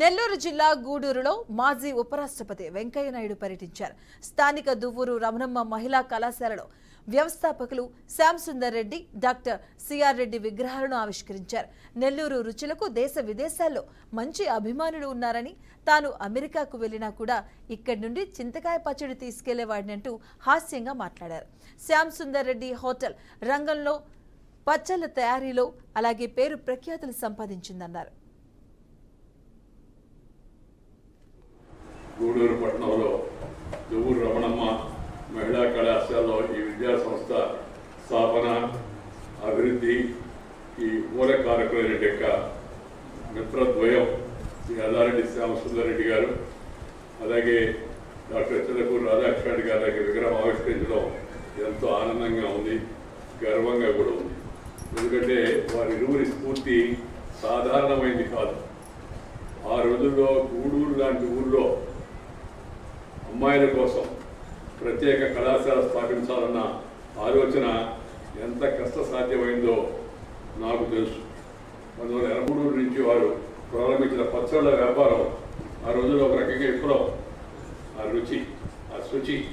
నెల్లూరు జిల్లా గూడూరులో మాజీ ఉపరాష్ట్రపతి వెంకయ్యనాయుడు పర్యటించారు. స్థానిక దువ్వూరు రమణమ్మ మహిళా కళాశాలలో వ్యవస్థాపకులు శ్యామ్ సుందర్ రెడ్డి డాక్టర్ సిఆర్ రెడ్డి విగ్రహాలను ఆవిష్కరించారు. నెల్లూరు రుచులకు దేశ విదేశాల్లో మంచి అభిమానులు ఉన్నారని తాను అమెరికాకు వెళ్ళినా కూడా ఇక్కడి నుండి చింతకాయ పచ్చడి తీసుకెళ్ళేవాడినంటూ హాస్యంగా మాట్లాడారు. శ్యామ్ సుందర్ రెడ్డి హోటల్ రంగంలో పచ్చళ్ళ తయారీలో అలాగే పేరు ప్రఖ్యాతులు సంపాదించిందన్నారు. గూడూరు పట్టణంలో దువ్వూరు రమణమ్మ మహిళా కళాశాలలో ఈ విద్యా సంస్థ స్థాపన అభివృద్ధి ఈ మూలకారకులైన యొక్క మిత్రద్వయం శ్రీ అల్లారెడ్డి శ్యామసుందరెడ్డి గారు అలాగే డాక్టర్ చిలకూరు రాధాకృష్ణ గారి యొక్క విగ్రహం ఆవిష్కరించడం ఎంతో ఆనందంగా ఉంది గర్వంగా కూడా ఉంది. ఎందుకంటే వారి ఇరువురి స్ఫూర్తి సాధారణమైంది కాదు. ఆ రోజుల్లో గూడూరు లాంటి ఊళ్ళో అమ్మాయిల కోసం ప్రత్యేక కళాశాల స్థాపించాలన్న ఆలోచన ఎంత కష్ట సాధ్యమైందో నాకు తెలుసు. పంతొమ్మిది వందల ఎనభై మూడు నుంచి వారు ప్రారంభించిన పచ్చళ్ళ వ్యాపారం ఆ రోజుల్లో ఒక రకంగా విప్లవం ఆ రుచి ఆ శుచి.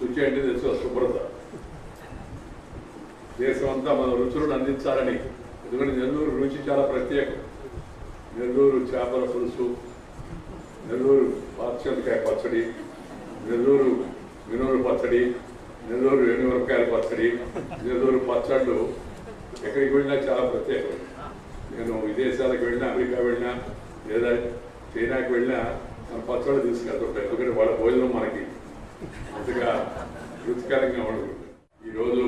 శుచి అంటే తెలుసు? శుభ్రత. దేశం అంతా మన రుచులను అందించాలని. ఎందుకంటే నెల్లూరు రుచి చాలా ప్రత్యేకం. నెల్లూరు చేపల పులుసు నెల్లూరు పాచంకాయ పచ్చడి నెల్లూరు మినూరు పచ్చడి నెల్లూరు ఎండుమిరపకాయల పచ్చడి నెల్లూరు పచ్చళ్ళు ఎక్కడికి వెళ్ళినా చాలా ప్రత్యేకం. నేను విదేశాలకు వెళ్ళినా అమెరికా వెళ్ళినా లేదా చైనాకి వెళ్ళినా మన పచ్చళ్ళు తీసుకెళ్తుంటాయి. ఎందుకంటే వాళ్ళ భోజనం మనకి అంతగా రుచికరంగా ఉండదు. ఈరోజు